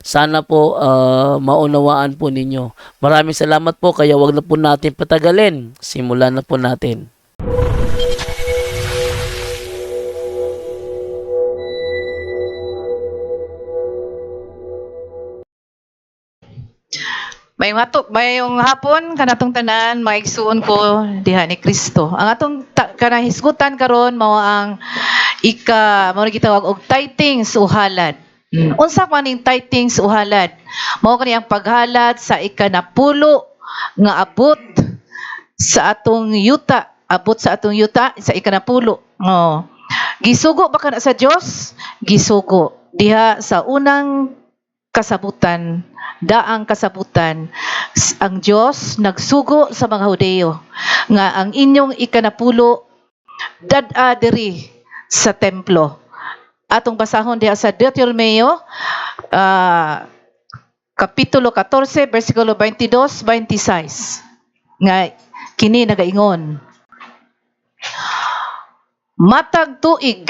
Sana po ah, maunawaan po ninyo. Maraming salamat po kaya wag na po natin patagalin. Simulan na po natin. May mato, may yung hapon kanatong tanan maigsuon ko diha ni Kristo. Ang atong ta, kanang hisgutan karon mao ang ika mao gitawag og tithings uhalad. Mm. Unsa man ning tithings uhalad? Mao kani ang paghalad sa ikanapulo nga abot sa atong yuta, abot sa atong yuta sa ikanapulo. Oh. Gisugo ba kana sa Dios? Gisugo diha sa unang kasabutan, daang kasabutan, ang Diyos nagsugo sa mga Hudeo nga ang inyong ikanapulo dad-a sa templo. Atong basahon diha sa Deuteronomio ah, kapitulo 14 bersikulo 22 26 nga kini nagaingon. Matag tuig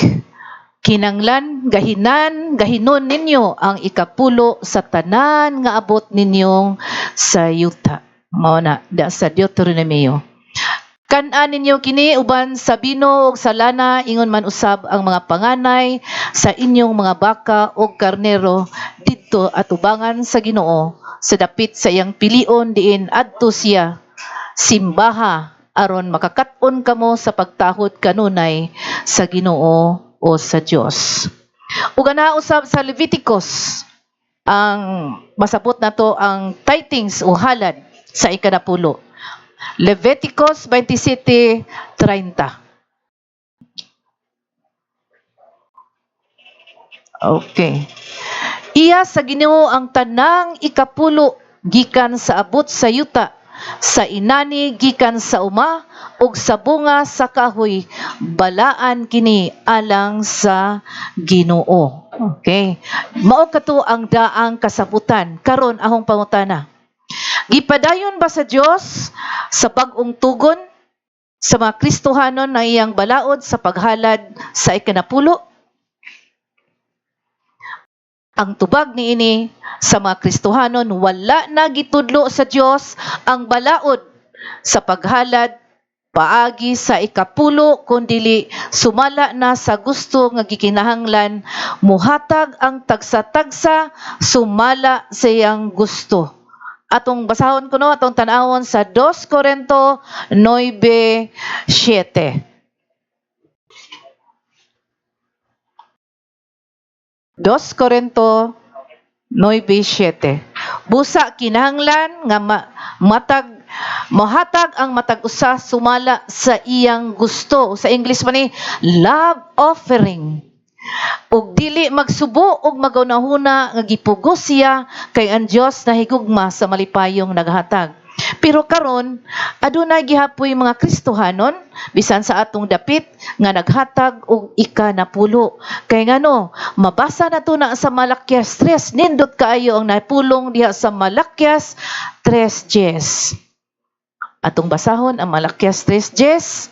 kinanglan gahinan gahinon ninyo ang ikapulo sa tanan nga abot ninyong sa yuta. Mao na sa Deuteronomio kan-an ninyo kini uban sa bino ug sa lana ingon man usab ang mga panganay sa inyong mga baka ug karnero didto atubangan sa Ginoo sa dapit sa iyang pilion diin adto siya simbaha aron makakat-on kamo sa pagtahod kanunay sa Ginoo o sa Dios. Ug ana usab sa Leviticus ang masabot na to ang tithings o halad sa ikanapulo. Leviticus 27:30. Okay. Iya sa Ginoo ang tanang ikapulo gikan sa abot sa yuta sa inani gikan sa uma ug sa bunga sa kahoy balaan kini alang sa Ginoo. Okay. Mao kato ang daang kasabutan karon ahong pangutana. Gipadayon ba sa Dios sa bag-ong tugon sa mga Kristohanon na iyang balaod sa paghalad sa ikanapulo? Ang tubag ni ini sa mga Kristohanon wala na gitudlo sa Dios ang balaod sa paghalad paagi sa ikapulo kundili sumala na sa gusto nga gikinahanglan muhatag ang tagsa-tagsa sumala sa iyang gusto. Atong basahon ko no atong tan-awon sa 2 Korinto 9:7. 2 Korinto 9:7. Busa kinahanglan nga ma- matag mohatag ang matag usa sumala sa iyang gusto. Sa English man ni love offering. Ug dili magsubo og magaunahuna nga gipugos siya kay ang Dios nahigugma sa malipayong naghatag. Pero karon adunay gihapoy mga Kristohanon bisan sa atong dapit nga naghatag og ika na pulo. Kay ngano, mabasa na to na sa Malakyas 3 nindot kaayo ang napulong diha sa Malakyas 3 Jes. Atong basahon ang Malakyas 3 Jes.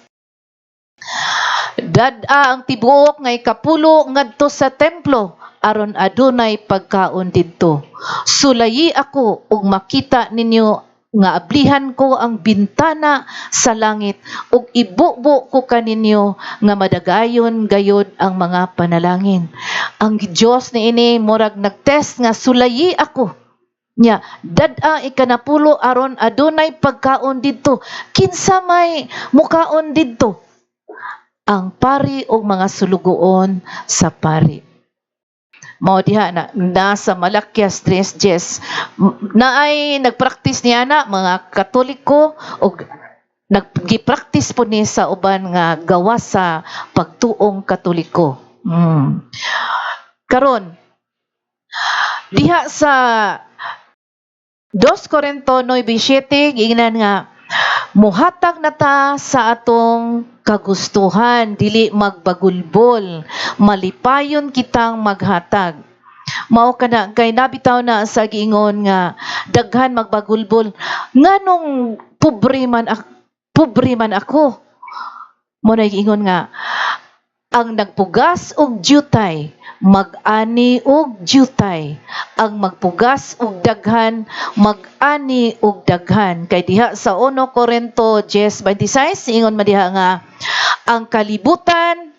Dada ang tibuok nga ikapulo ngadto sa templo aron adunay pagkaon didto. Sulayi ako ug makita ninyo nga ablihan ko ang bintana sa langit ug ibubo ko kaninyo nga madagayon gayod ang mga panalangin. Ang Dios ni ini murag nagtest nga sulayi ako. Nya, dada ikanapulo aron adunay pagkaon didto. Kinsa may mukaon didto? Ang pari o mga sulugoon sa pari. Mao diha na nasa Malakyas 3:10 M- na ay nagpractice niya na mga Katoliko o naggi-practice po ni sa uban nga gawa sa pagtuong katoliko. Mm. Karon diha sa 2 Corinto 9:7 giingnan nga muhatag na ta sa atong kagustuhan dili magbagulbol. Malipayon kitang maghatag. Mao kana kay nabitaw na sa giingon nga daghan magbagulbol. Nganong pobre man ak pobre man ako? Mo na giingon nga ang nagpugas og jutay mag-ani og jutay ang magpugas og daghan mag-ani og daghan kay diha sa 1 Korinto 10:26 ingon man diha nga ang kalibutan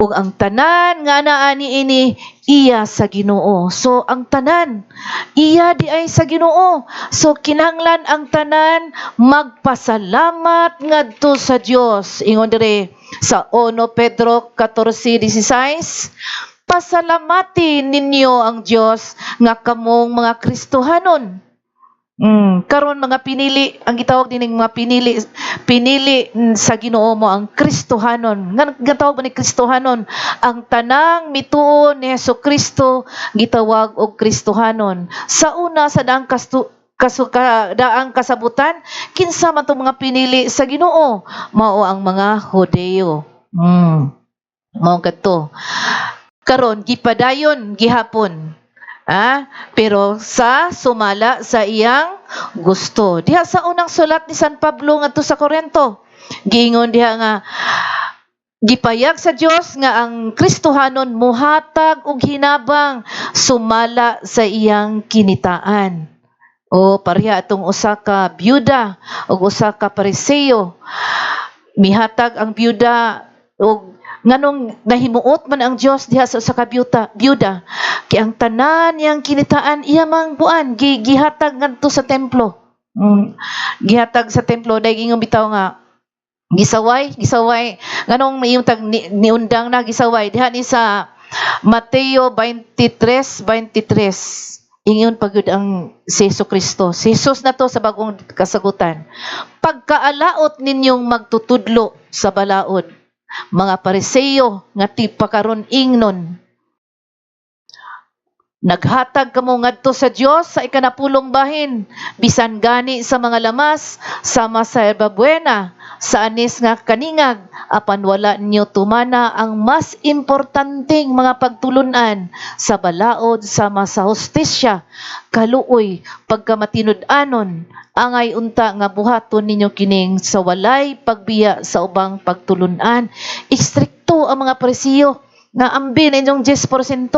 ug ang tanan nga naani ini iya sa Ginoo. So ang tanan iya di ay sa Ginoo. So kinahanglan ang tanan magpasalamat ngadto sa Dios. Ingon dire sa 1 Pedro 14:16 pasalamati ninyo ang Dios nga kamong mga Kristohanon. Mm, karon mga pinili, ang gitawag din ng mga pinili, pinili sa Ginoo mo ang Kristohanon. Nga gitawag mo ni Kristohanon, ang tanang mituon ni Hesus Kristo gitawag og Kristohanon. Sa una sa daang kastu kasuka daang kasabutan kinsa man tong mga pinili sa Ginoo mao ang mga Hodeo. Mm. Mao kadto. Karon gipadayon gihapon. Ah, pero sa sumala sa iyang gusto. Diha sa unang sulat ni San Pablo ngadto sa Korento, giingon diha nga gipayag sa Dios nga ang Kristohanon muhatag og hinabang sumala sa iyang kinitaan. O pareha atong usa ka byuda ug usa ka pariseo. Mihatag ang byuda og nganong nahimuot man ang Dios diha sa usa ka byuda, byuda kay ang tanan yang kinitaan iya mang buan gi, gihatag ngadto sa templo. Mm, gihatag sa templo dahil ingon bitaw nga gisaway gisaway nganong mayong tag ni, niundang na gisaway diha ni sa Mateo 23:23 ingon pagud ang si Hesus Kristo. Si Jesus na to sa bagong kasagutan. Pagkaalaot ninyong magtutudlo sa balaod, mga pariseyo nga ti pakaron ingnon. Naghatag kamo ngadto sa Dios sa ikanapulong bahin, bisan gani sa mga lamas, sama sa erbabuena, sa anis nga kaningag, apan wala niyo tumana ang mas importanteng mga pagtulunan sa balaod sama sa hostisya, kaluoy, pagkamatinud-anon, angay unta nga buhaton ninyo kining sa walay pagbiya sa ubang pagtulunan. Istrikto ang mga presiyo nga ambin inyong 10%.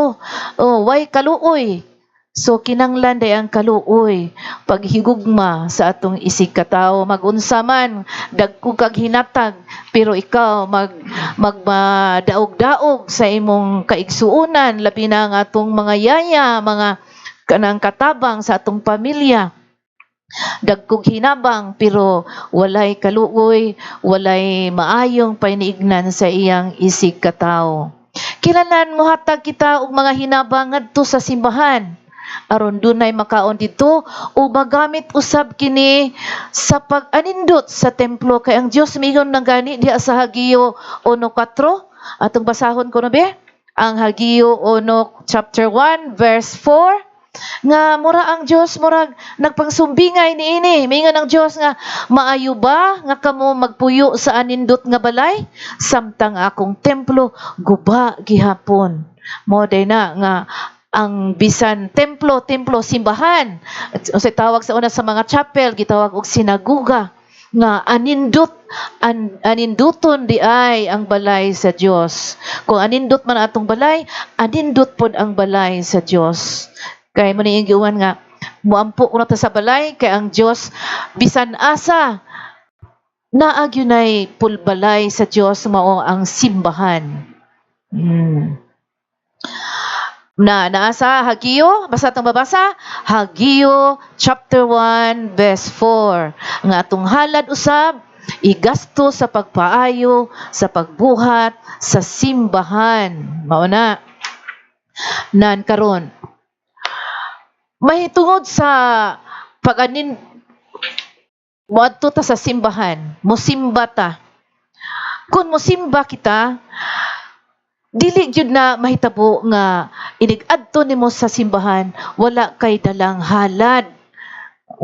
Oh, way kaluoy. So kinanglan day ang kaluoy. Paghigugma sa atong isig katao magunsa man dagko kag hinatag. Pero ikaw mag magmadaog-daog sa imong kaigsuonan labi na ang atong mga yaya mga kanang katabang sa atong pamilya. Dagkog hinabang pero walay kaluoy walay maayong painiignan sa iyang isig katao Kilalan mo hatag kita og mga hinabang ngadto sa simbahan. Aron dunay makaon dito o magamit usab kini sa pag-anindot sa templo. Kay ang Dios migon nang gani diha sa Hagio 1:4 atong basahon ko na be? Ang Hagio 1 chapter 1 verse 4 nga mura ang Dios murag nagpangsumbingay niini mingon ang Dios nga maayo ba nga kamo magpuyo sa anindot nga balay? Samtang akong templo guba gihapon. Mo day na nga ang bisan templo templo simbahan. Sa tawag sa una sa mga chapel gitawag og sinaguga nga anindot an, aninduton di ay ang balay sa Dios kung anindot man atong balay anindot pod ang balay sa Dios Kay mo ni giwan nga muampo kuno ta sa balay kay ang Dios bisan asa naag yun ay pulbalay sa Dios mao ang simbahan. Hmm. Na naasa Hagio, basa tong babasa, Hagio chapter 1 verse 4. Nga atong halad usab igasto sa pagpaayo, sa pagbuhat, sa simbahan. Mao na. Nan karon, mahitungod sa pag-anin Moadto ta sa simbahan, mosimba ta. Kung mosimba kita, dili gyud na mahitabo nga inig-adto nimo sa simbahan, wala kay dalang halad.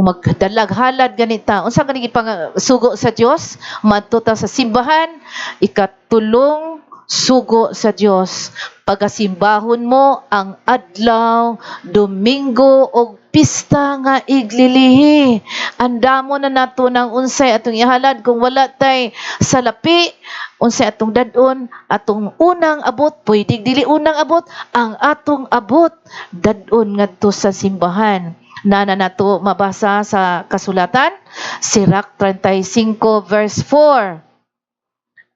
Magdalag halad ganita. Unsa gani ipang sugo sa Dios? Madto ta sa simbahan, ikatulong sugo sa Dios. Pagasimbahon mo ang adlaw, Domingo o pista nga iglilihi. Andamo na nato ng unsay atong ihalad. Kung wala tay salapi unsay atong dadon atong unang abot pwede dili unang abot ang atong abot dadon ngadto sa simbahan. Nana nato mabasa sa kasulatan Sirach 35 verse 4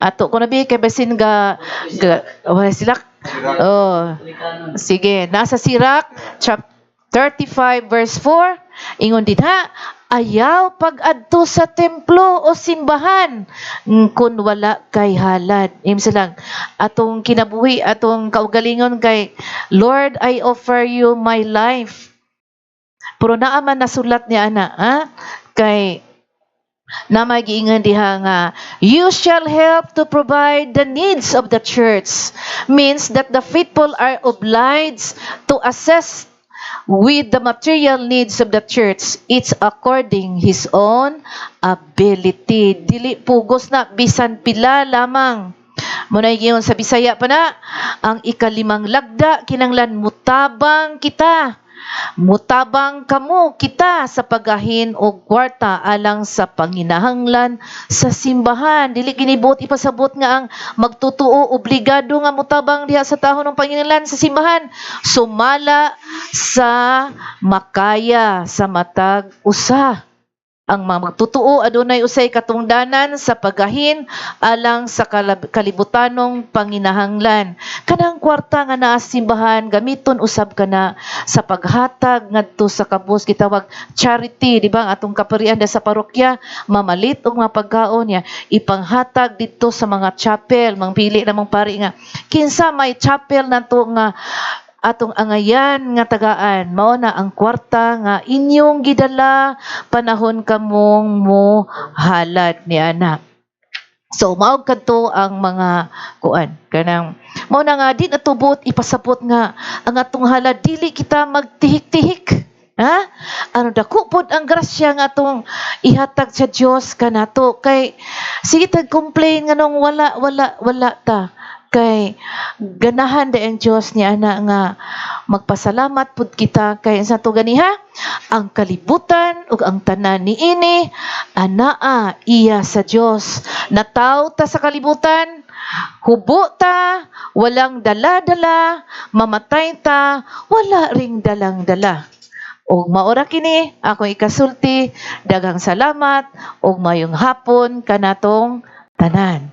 ato ko nabi kay basin ga, ga sila oh. Sige nasa Sirach chap 35 verse 4 ingon dinha ayaw pag-adto sa templo o simbahan. Kun wala kay halad. Im lang atong kinabuhi atong kaugalingon kay Lord I offer you my life. Pero naa man nasulat niya ana ha? Kay na magiingan diha nga you shall help to provide the needs of the church. Means that the faithful are obliged to assess with the material needs of the church. It's according his own ability. Dili pugos na bisan pila lamang. Muna giyon sa Bisaya pa na, ang ikalimang lagda, kinanglan mutabang kita. Mutabang kamo kita sa pagahin o kwarta alang sa panginahanglan sa simbahan. Dili ginibot ipasabot nga ang magtutuo obligado nga mutabang diha sa tahon ng panginahanglan sa simbahan. Sumala sa makaya sa matag usa ang mga magtutuo adunay usay katungdanan sa pagahin alang sa kalibutanong panginahanglan. Kanang kwarta nga naa simbahan gamiton usab kana sa paghatag ngadto sa kabus. Gitawag charity di ba? Atong kaparian da sa parokya mamalit og mga pagkaon niya. Ipanghatag dito sa mga chapel. Mangpili namang pari nga kinsa may chapel nato nga atong angayan nga tagaan mao na ang kwarta nga inyong gidala panahon kamong mo halad ni anak So mao kadto ang mga kuan. Kanang mao na nga di natubot ipasabot nga ang atong halad. Dili kita magtihik-tihik ha? Ano dako pod ang grasya nga atong ihatag sa Dios kanato kay sige tag complain nga nung wala wala wala ta kay ganahan da ang Dios ni ana nga magpasalamat pud kita. Kay sa to ganiha ang kalibutan ug ang tanan ni ini anaa iya sa Dios nataw ta sa kalibutan hubo ta walang dala-dala mamatay ta wala ring dalang-dala. Ug maora kini ako ikasulti daghang salamat ug mayong hapon kanatong tanan